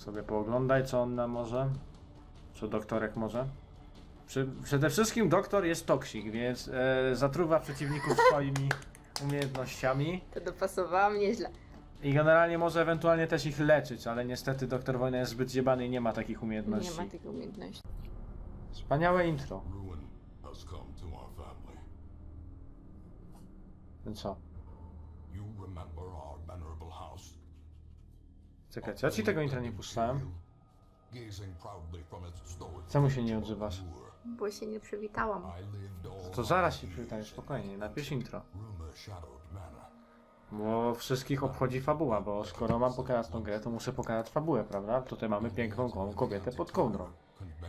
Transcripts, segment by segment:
sobie pooglądaj, co on nam może. Co doktorek może. Przede wszystkim doktor jest toksik, więc e, zatruwa przeciwników swoimi umiejętnościami To dopasowałam nieźle. i generalnie może ewentualnie też ich leczyć, ale niestety doktor Wojna jest zbyt zjebany i nie ma takich Nie umiejętności. ma takiej umiejętności. Wspaniałe intro. Więc co? You remember our venerable house? Czekajcie, ja ci tego intra nie puszczałem. Czemu się nie odzywasz? Bo się nie przywitałam. To zaraz się przywitamy, spokojnie, napisz intro. Bo wszystkich obchodzi fabuła, bo skoro mam pokazać tą grę, to muszę pokazać fabułę, prawda? Tutaj mamy piękną kobietę pod kołdrą.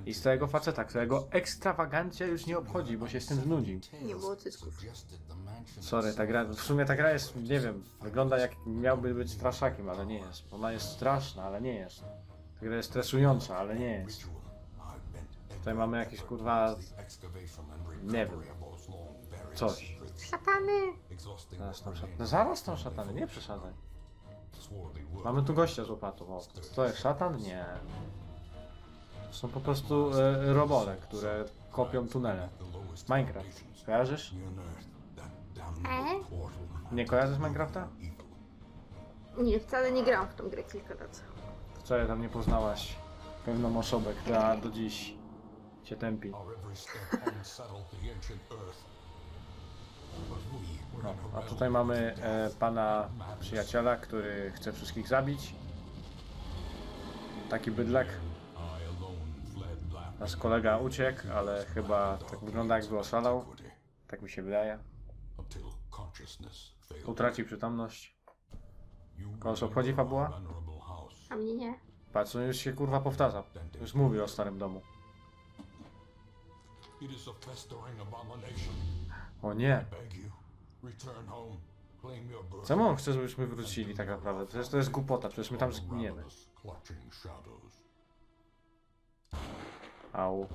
I z tego faceta, którego ekstrawagancja już nie obchodzi, bo się z tym znudził. Nie było mansion Sorry, ta gra, w sumie ta gra jest, nie wiem, wygląda jak miałby być straszakiem, ale nie jest. Ona jest straszna, ale nie jest. Ta gra jest stresująca, ale nie jest. Tutaj mamy jakieś kurwa Nie wiem. coś. Szatany! Zaraz tam szat... remained No zaraz tam szatany, nie przesadzaj. Mamy tu gościa z łopatą, o. To jest szatan? Nie. To są po prostu e, robole, które kopią tunele. Minecraft. Kojarzysz? E? Nie kojarzysz Minecrafta? Nie, wcale nie grałam w tą grę kilka lat. Wczoraj tam nie poznałaś pewną osobę, która do dziś cię tępi. No, a tutaj mamy e, pana przyjaciela, który chce wszystkich zabić. Taki bydlak. Nasz kolega uciekł, ale chyba tak wygląda jakby oszalał. Tak mi się wydaje. Utracił przytomność. Kogoś obchodzi fabuła? A mnie nie. Patrz, on już się kurwa powtarza. Już mówi o starym domu. O nie. Czemu on chce, żebyśmy wrócili tak naprawdę? Przecież to jest głupota, przecież my tam zginiemy. Au.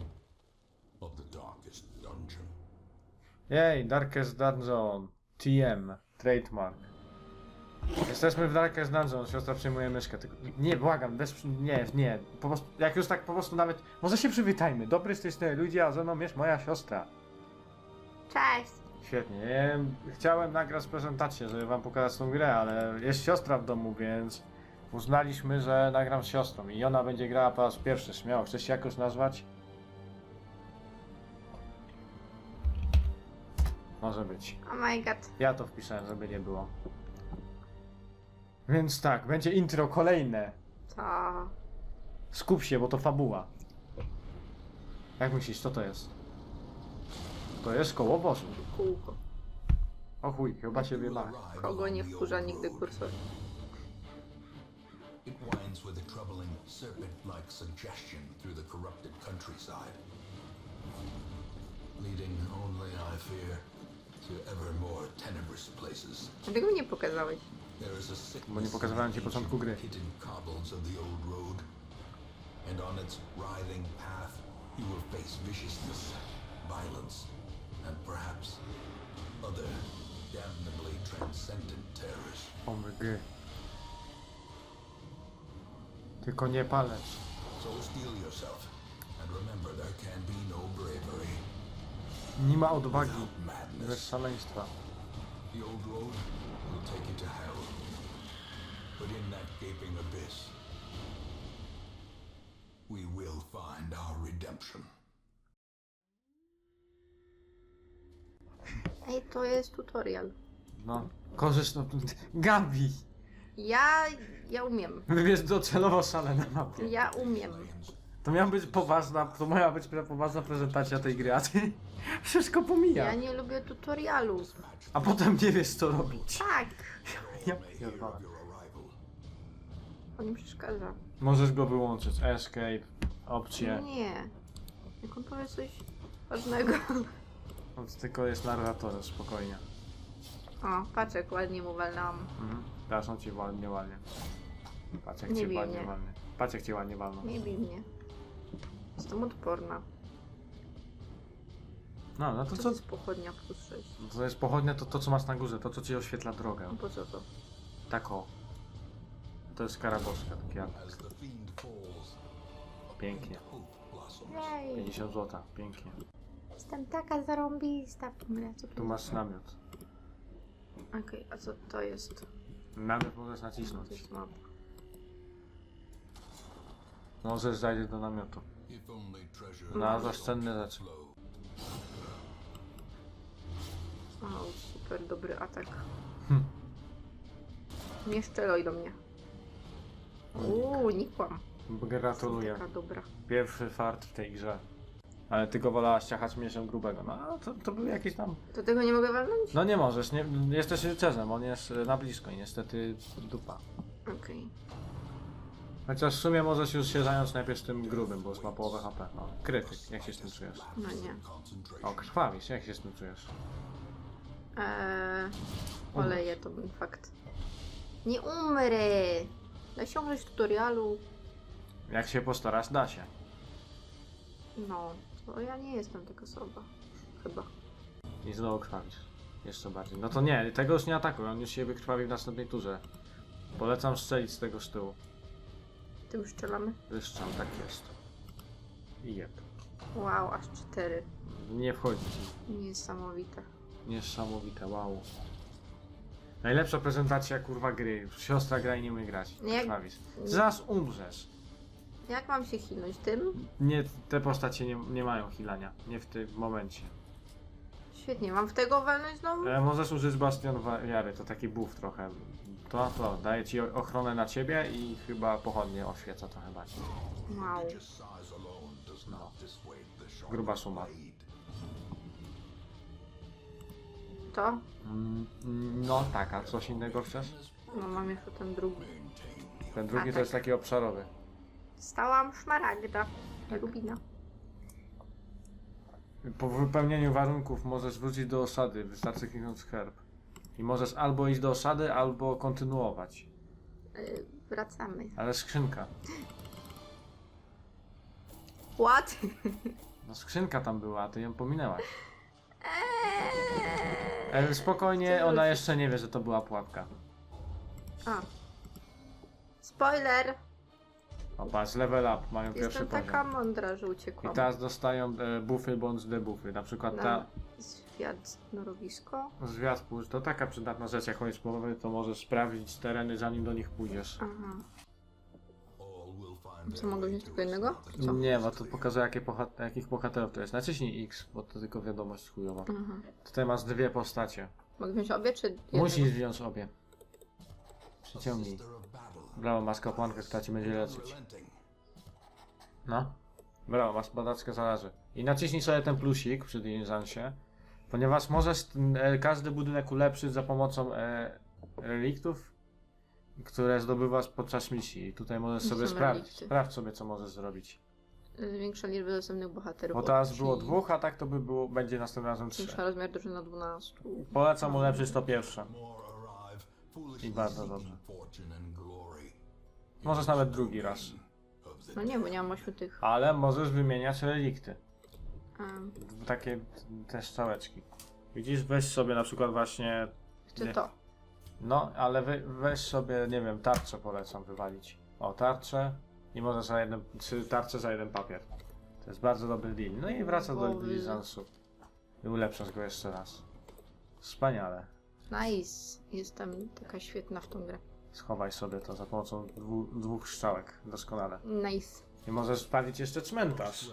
of the darkest dungeon. Jej, Darkest Dungeon. TM. Trademark. Jesteśmy w Darkest Dungeon, siostra przyjmuje myszkę. Tylko... Nie, błagam, bez... Nie, nie. Po prostu, jak już tak po prostu nawet... Może się przywitajmy. Dobry z tej strony ludzie, a ze mną jest moja siostra. Cześć! Świetnie. Chciałem nagrać prezentację, żeby wam pokazać tą grę, ale jest siostra w domu, więc uznaliśmy, że nagram z siostrą i ona będzie grała po raz pierwszy. Śmiało, chcesz się jakoś nazwać? Może być. Oh my god. Ja to wpisałem, żeby nie było. Więc tak, będzie intro kolejne. To... Skup się, bo to fabuła. Jak myślisz, co to jest? To jest koło wozu. kółko. O chuj, chyba się wyjebałem. Kogo nie wkurza nigdy kursor. It winds with a troubling serpent-like suggestion through the corrupted countryside, leading only, I fear, to ever more tenebrous places. Dlaczego mi nie pokazałeś? There is a sickness Bo nie pokazywałem ci in the początku gry. ancient hidden cobbles of the old road, and on its writhing path you will face viciousness, violence, and perhaps other damnably transcendent terrors. Omg. Be no bravery Nie ma odwagi. Bez szaleństwa. The old road will take you to hell. But in that gaping abyss, we will find our redemption. Ej, to jest tutorial. No. Korzystno. Gabi! Ja... ja umiem. Wybierz docelowo szale na mapie. Ja umiem. To miała być poważna, to miała być poważna prezentacja tej gry, a ty wszystko pomija. Ja nie lubię tutorialów. A potem nie wiesz co robić. Tak! Ja pierdolę. On mi przeszkadza. Możesz go wyłączyć. Escape, opcje. Nie. Jak on powie coś ważnego. No, to tylko jest narratorem, spokojnie. O, patrz jak ładnie mu walnęłam. Mhm. Teraz on ci ładnie, ładnie. Patrz jak Nie cię bij ładnie, mnie. ładnie. Patrz jak cię ładnie walną. Nie bij mnie. Jestem odporna. No, no to Co to co? jest pochodnia plus 6? To jest pochodnia, to to co masz na górze, to co ci oświetla drogę. No po co to? Tak o. to jest karaboszka, takie jak As the fiend falls, pięknie. hope blossoms. Jej, 50 zł, pięknie. jestem taka zarąbista. Dobra, co Tu tu masz namiot. Okej, a co to jest? Namiot możesz To nacisnąć. jest mapa. Możesz zajść do namiotu. If only treasure Znalazłaś cenne rzeczy. flow. O, super dobry atak. Hm. Nie szczeloj do mnie. Uuu, nikłam. Gratuluję. Taka dobra. Pierwszy fart w tej grze. Ale ty go wolałaś ciachać mięsem grubego. No to, to był jakiś tam... To tego nie mogę walnąć? No nie możesz, nie, jesteś rycerzem, on jest e, na blisko i niestety dupa. Okej. Chociaż w sumie możesz już się zająć najpierw tym grubym, bo już ma połowę HP. No, krytyk, jak się z tym czujesz? No nie. O, krwawisz, jak się z tym czujesz? Eee, oleję to był fakt. Nie umrę! Nasiągnąć tutorialu. Jak się postarasz, da się. No, to ja nie jestem taka osoba. Chyba. I znowu krwawisz. Jeszcze bardziej. No to nie, tego już nie atakuj, on już się wykrwawi w następnej turze. Polecam strzelić z tego sztyłu. Tym strzelamy. Wyszczam, tak jest. I jeb. Wow, aż cztery. Nie wchodzi ci. Niesamowite. Niesamowite, wow. Najlepsza prezentacja kurwa gry. Siostra gra i nie umie grać. Nie. Krwawisz. Zaraz umrzesz. Jak mam się chilnąć tym? Nie, te postacie nie, nie mają hilania. Nie w tym momencie. Świetnie, mam w tego walnąć znowu? E, możesz użyć Bastion Wiary, to taki buff trochę. To, to, daje ci ochronę na ciebie i chyba pochodnie oświeca trochę bardziej. Wow. No. Gruba suma. To? Mm, no tak, a coś innego chcesz? No mam jeszcze ten drugi. Ten drugi to jest tak. taki obszarowy. Stałam szmaragda. Rubina. Po wypełnieniu warunków możesz wrócić do osady, wystarczy kliknąć herb. I możesz albo iść do osady, albo kontynuować. Yy, wracamy. Ale skrzynka. What? No skrzynka tam była, a ty ją pominęłaś. Eee. Spokojnie, ona jeszcze nie wie, że to była pułapka. A. Spoiler! O patrz, level up, mają pierwszy Jestem poziom. taka mądra, że I uciekłam. teraz dostają e, buffy bądź debuffy. Na przykład ta Na świat norowisko. zwiat pusz, to taka przydatna rzecz, jak koniec połowy, to możesz sprawdzić tereny, zanim do nich pójdziesz. Aha. Co, mogę wziąć tylko jednego? Co? Nie, bo to pokazuje jakie bohat- jakich bohaterów to jest. Naciśnij X, bo to tylko wiadomość chujowa. Aha. Tutaj masz dwie postacie. Mogę wziąć obie, czy jednego? Musisz wziąć obie. Przyciągnij. Brawo, masz kapłankę, która ci będzie leczyć. No. Brawo, masz badaczkę zaraży. I naciśnij sobie ten plusik przy dystansie, ponieważ możesz e, każdy budynek ulepszyć za pomocą e, reliktów, które zdobywasz podczas misji. I tutaj możesz sobie sprawdzić. relikty. Sprawdź sobie, co możesz zrobić. Zwiększa liczbę dostępnych bohaterów. Bo o teraz było trzy. dwóch, a tak to by było, będzie następnym razem trzy. Zwiększa rozmiar drużyny na 12. Polecam ulepszyć to pierwsze. I bardzo dobrze. Możesz nawet drugi raz. No nie, bo nie mam ośmiu tych. Ale możesz wymieniać relikty. Um, Takie te strzałeczki. Widzisz, weź sobie na przykład właśnie chcę Nie. to. No, ale we, weź sobie, nie wiem, tarczę polecam wywalić. O, tarczę i może za jeden, czy tarczę za jeden papier. To jest bardzo dobry deal. No i wraca do Głowy. dyliżansu. I ulepszasz go jeszcze raz. Wspaniale. Nice. Jestem taka świetna w tą grę. Schowaj sobie to za pomocą dwu, dwóch strzałek. Doskonale. Nice. I możesz spalić jeszcze cmentarz.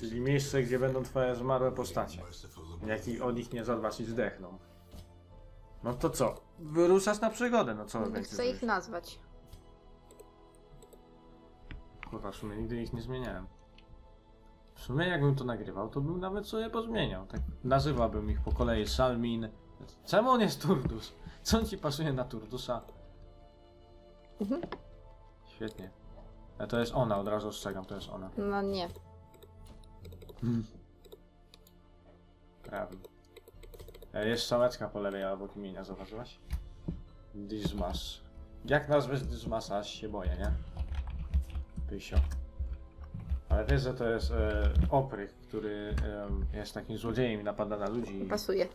Czyli miejsce, gdzie będą twoje zmarłe postacie. Merciful Jak i o nich nie zadbasz i zdechną. No to co? Wyruszasz na przygodę, no co Nie chcę ich nazwać. Kurwa, w sumie nigdy ich nie zmieniałem. W sumie jakbym to nagrywał, to bym nawet sobie pozmieniał. Tak nazywałbym ich po kolei Salmin. Czemu on jest Turdus? Co on ci pasuje na Turdusa? Mhm. Świetnie. A to jest ona, od razu ostrzegam, to jest ona. No nie. Prawda. E, Jest sałeczka po lewej albo kmienia, zauważyłaś? Dizmas. Jak nazwać Dizmasa? Aż się boję, nie? Pysio. Ale wiesz, że to jest e, oprych, który em, jest takim złodziejem i napada na ludzi. i Pasuje.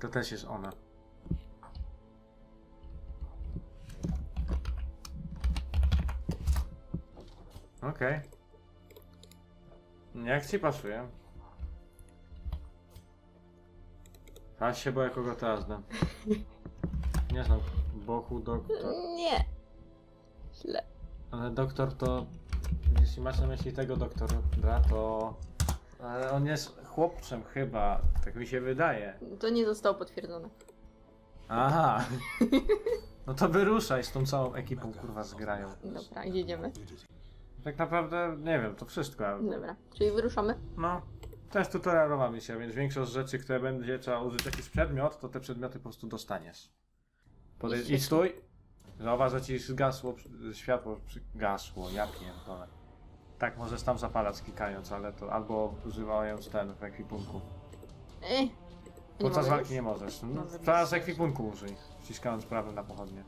To też jest ona. Okej. Okay. Jak ci pasuje? A się boję kogo teraz znam. Nie znam. Bohu, doktor. Nie. Źle. Ale doktor to... Jeśli masz na myśli tego doktora, to... Ale on jest chłopcem chyba, tak mi się wydaje. To nie zostało potwierdzone. Aha. No to wyruszaj z tą całą ekipą, kurwa, zgrają. Dobra, jedziemy. Tak naprawdę, nie wiem, to wszystko. Dobra, czyli wyruszamy? No, to jest tutorialowa misja, więc większość rzeczy, które będzie trzeba użyć jakiś przedmiot, to te przedmioty po prostu dostaniesz. Podej- I I stój! Zauważ, że ci zgasło przy- światło, przy- gasło, ja pierdolę. Tak, możesz tam zapalać klikając, ale to albo używając ten w ekwipunku. Ej. Podczas walki nie możesz. No, Może teraz być. ekwipunku użyj, wciskając prawym na pochodnie.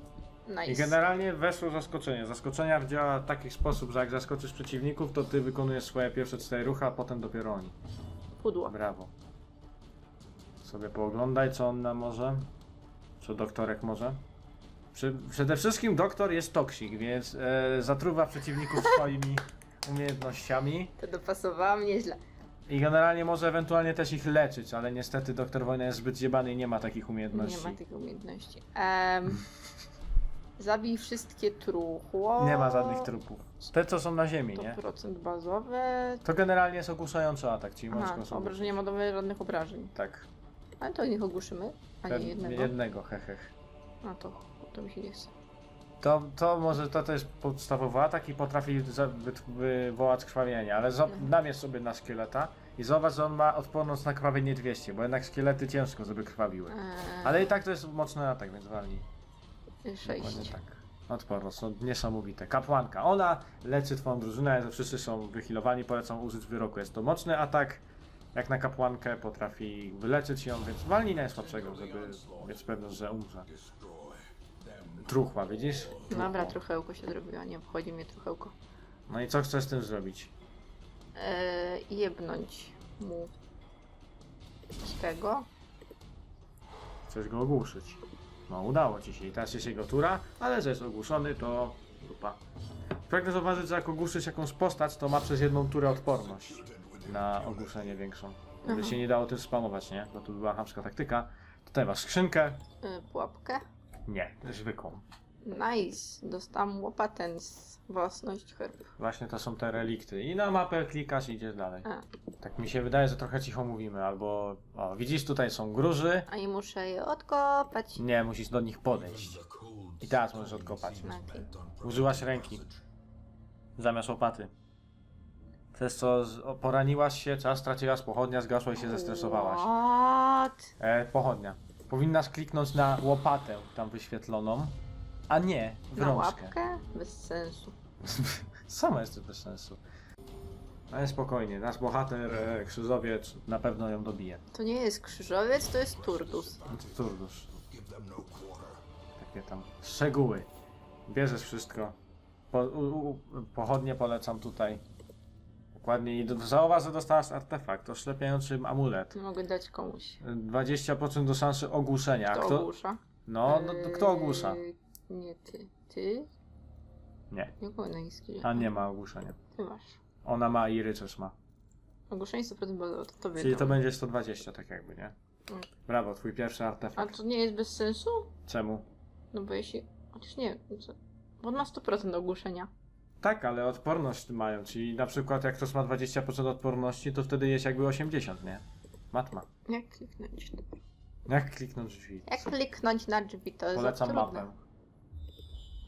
Nice. I generalnie weszło zaskoczenie. Zaskoczenia działa w taki sposób, że jak zaskoczysz przeciwników, to ty wykonujesz swoje pierwsze cztery ruchy, a potem dopiero oni. Pudło. Brawo. Sobie pooglądaj, co on nam może. Co doktorek może. Przy, przede wszystkim doktor jest toksik, więc e, zatruwa przeciwników swoimi umiejętnościami. To dopasowałam nieźle. I generalnie może ewentualnie też ich leczyć, ale niestety doktor wojna jest zbyt zjebany i nie ma takich Nie umiejętności. ma tych umiejętności. Em, zabij wszystkie truchło. Nie ma żadnych trupów. Te co są na ziemi, nie? procent bazowe. To generalnie jest ogłuszający atak, czyli możesz Aha, sobie... obrażenia modowe żadnych obrażeń. Tak. Ale to niech ogłuszymy. A nie jednego. jednego, hehech. A to, to mi się nie chce. To, to może to też podstawowy atak i potrafi wywołać krwawienie, ale Mhm. namierz sobie na szkieleta i zobacz, że on ma odporność na krwawienie 200, bo jednak szkielety ciężko, żeby krwawiły. Eee, Ale i tak to jest mocny atak, więc. Sześć. Dokładnie tak. Odporność, no niesamowite. Kapłanka, ona leczy twoją drużynę, że wszyscy są wychilowani, polecam użyć wyroku. Jest to mocny atak, jak na kapłankę potrafi wyleczyć ją, więc walnij najsłabszego, żeby mieć pewność, że umrze. Truchła, widzisz? Dobra, truchełko się zrobiło, nie obchodzi mnie truchełko. No i co chcesz z tym zrobić? Eee, jebnąć mu z tego. Chcesz go ogłuszyć. No, udało ci się i teraz jest jego tura, ale że jest ogłuszony, to dupa. Pragnę zauważyć, że jak ogłuszysz jakąś postać, to ma przez jedną turę odporność na ogłuszenie większą. Żeby Aha. się nie dało też spamować, nie? Bo tu była chamska taktyka. Tutaj masz skrzynkę. Eee, pułapkę. Nie, zwykłą. Nice. Dostałam łopatę z własność herb. Właśnie to są te relikty. I na mapę klikasz i idziesz dalej. A. Tak mi się wydaje, że trochę cicho mówimy, albo... O, widzisz, tutaj są gruzy. A i muszę je odkopać. Nie, musisz do nich podejść. I teraz możesz odkopać. Okej. Użyłaś ręki. Zamiast łopaty. Przez co z- o, poraniłaś się, czas straciłaś pochodnia, zgasła i się zestresowałaś. What? E, pochodnia. Powinnaś kliknąć na łopatę tam wyświetloną, a nie w Na rączkę. łapkę? Bez sensu. Sama jest to bez sensu. Ale spokojnie, nasz bohater, e, krzyżowiec, na pewno ją dobije. To nie jest krzyżowiec, to jest turdus. No to Turdusz. Takie tam szczegóły. Bierzesz wszystko. Po, u, u, pochodnie polecam tutaj. Dokładnie. I zauważ, że dostałaś artefakt, oślepiający amulet. Mogę dać komuś. 20% do szansy ogłuszenia. Kto Kto? ogłusza? No, no, to kto ogłusza? Eee, Nie ty. Ty? Nie, Nikogo na jej skille. a nie ma ogłuszenia. Ty masz. Ona ma i rycerz ma. Ogłoszenie 100% bazowe, to tobie Czyli to będzie 120, tak jakby, nie? Mm. Brawo, twój pierwszy A artefakt. to nie jest bez sensu? Czemu? No bo jeśli... Chociaż nie? Bo on ma 100% ogłuszenia. Tak, ale odporność mają, czyli na przykład jak ktoś ma 20% odporności, to wtedy jest jakby 80, nie? Matma. Jak kliknąć? Dobra. Jak kliknąć drzwi? Jak kliknąć na drzwi, to jest Polecam trudne. mapę.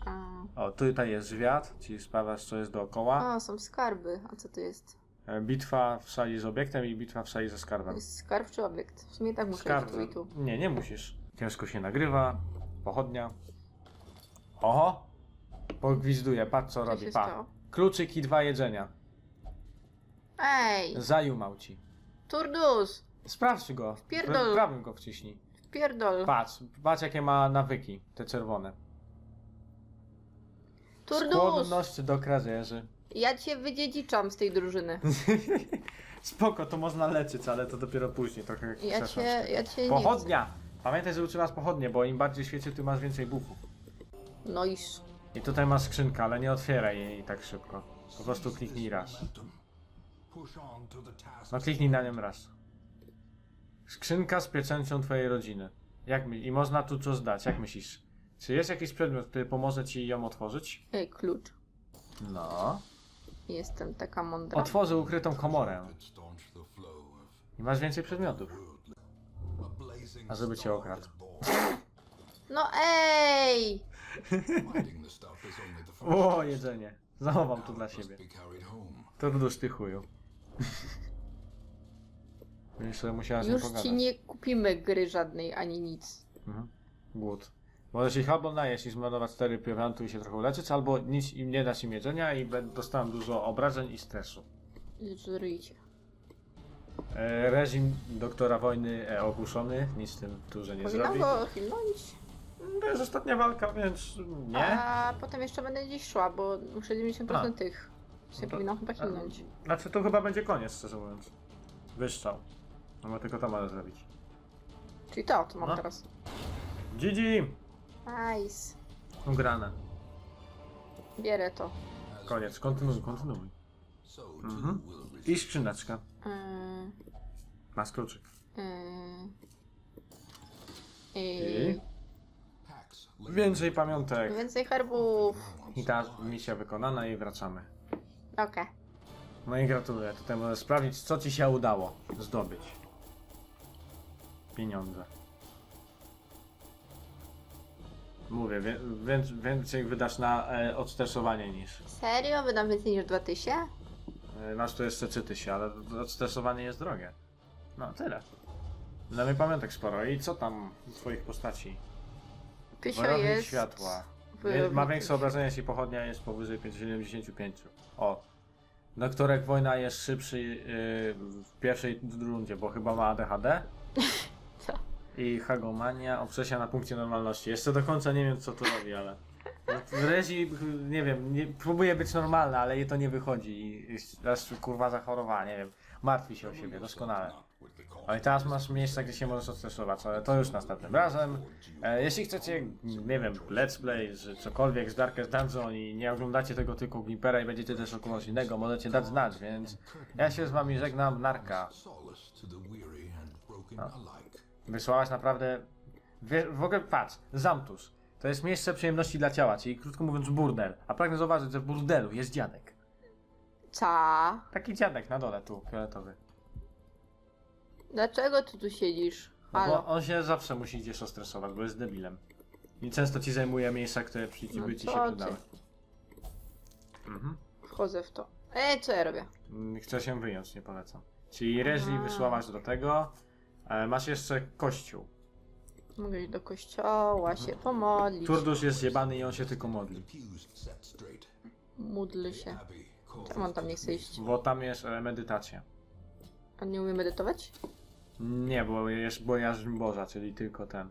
A... O, tutaj jest zwiat, czyli sprawiasz co jest dookoła. A, są skarby. A co to jest? E, Bitwa w sali z obiektem i bitwa w sali ze skarbem. jest skarb czy obiekt? W sumie tak muszę Skarb. iść tu i tu. Nie, nie musisz. Ciężko się nagrywa. Pochodnia. Oho! Pogwizduje, patrz co robi, się pa. stało? Kluczyk i dwa jedzenia. Ej! Zajumał ci. Turdus! Sprawdź go. Wpierdol. Pra- Prawym go wciśnij. Pierdol! Patrz, patrz jakie ma nawyki, te czerwone. Turdus! Skłonność do kradzieży. Ja cię wydziedziczam z tej drużyny. Spoko, to można leczyć, ale to dopiero później, trochę jak Ja cię, ja cię nie Pochodnia! Pamiętaj, że uczyłaś pochodnie, bo im bardziej świeci, tym masz więcej chcę. No iż. I tutaj masz skrzynkę, ale nie otwieraj jej tak szybko. Po prostu kliknij raz. No kliknij na nią raz. Skrzynka z pieczęcią twojej rodziny. Jak mi... I można tu coś dać, jak myślisz? Czy jest jakiś przedmiot, który pomoże ci ją otworzyć? Ej, klucz. No. Jestem taka mądra. Otworzy ukrytą komorę. I masz więcej przedmiotów. a żeby cię okradł. No ej! O, jedzenie. Zachowam to dla siebie. be carried home. To dusz ty chuju. Będziesz sobie musiała z nim Już pogadać. ci nie kupimy gry żadnej ani nic. Mhm. Głód. Możesz ich albo najeść i zmarnować 4 prowiantu i się trochę uleczyć, albo nic im nie dać im jedzenia i be- dostałem dużo obrażeń i stresu. Żryjcie. E, reżim doktora wojny e, ogłuszony, nic z tym dużo nie Powinnam zrobi. go chwilnąć. To jest ostatnia walka, więc nie. A potem jeszcze będę gdzieś szła, bo muszę 90% A. tych. Więc No to- powinnam chyba a- chwilnąć. Znaczy to chyba będzie koniec, szczerze mówiąc. Wyszczał. No bo tylko to może zrobić. Czyli to, to mam No. teraz. GG! Nice. Ugrane. Bierę to. Koniec, kontynuuj, kontynuuj. Mhm. I skrzyneczka. Yy, Masz kluczyk. yy, I? yy. Więcej pamiątek. Więcej herbów. I ta misja wykonana i wracamy. Okej. No i gratuluję. Tutaj możesz sprawdzić, co ci się udało zdobyć. Pieniądze. Mówię, wie, wię- więcej wydasz na e, odstresowanie niż. Serio? Wydam więcej niż 2000? E, masz tu jeszcze czyty się, ale odstresowanie jest drogie. No, tyle. Damy pamiątek sporo. I co tam twoich postaci? Pysio Wojownik jest... światła. Ma większe obrażenia, jeśli pochodnia jest powyżej 75. O. Doktorek Wojna jest szybszy yy, w pierwszej rundzie, bo chyba ma ADHD. Co? I Hagomania, obsesja na punkcie normalności. Jeszcze do końca nie wiem, co tu robi, ale... W Rezi, nie wiem, nie, próbuje być normalna, ale jej to nie wychodzi. I i aż kurwa zachorowała, nie wiem. Martwi się o siebie, doskonale. Call. Ale teraz masz miejsca, gdzie się możesz odstresować, ale to już następnym razem. E, jeśli chcecie, nie wiem, let's play, czy cokolwiek z Darkest Dungeon i nie oglądacie tego tylko Gimpera i będziecie też o kogoś innego, możecie dać znać, więc ja się z wami żegnam, Narka. Alike. Wysłałaś naprawdę, wie, w ogóle patrz, Zamtus. To jest miejsce przyjemności dla ciała, czyli krótko mówiąc burdel. A pragnę zauważyć, że w burdelu jest dziadek. Ca? Taki dziadek na dole tu, fioletowy. Dlaczego ty tu siedzisz? No Halo. bo on się zawsze musi gdzieś ostresować, bo jest debilem. I często ci zajmuje miejsca, które przy, No by ci co się ty? przydały. Mhm. Wchodzę w to. Ej, co ja robię? Mm, Chcę się wyjąć, nie polecam. Czyli Rezi A. wysłałaś do tego. E, masz jeszcze kościół. Mogę iść do kościoła, się pomodlić. Turdusz jest zjebany i on się tylko modli. Módl się. Czemu on tam nie chce iść? Bo tam jest e, medytacja. On nie umie medytować? Nie, bo jest bojaźń Boża, czyli tylko ten.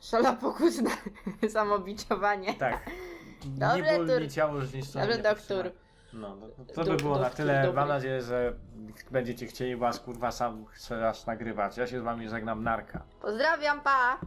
Szala pokusna. Samobiczowanie. Tak. Dobrze, nie ból mi ciało zniszczone. Nie doktor. No, no, to, by było na tyle. dobry. Mam nadzieję, że będziecie chcieli was kurwa sam chcę raz nagrywać. Ja się z wami żegnam narka. Pozdrawiam, pa!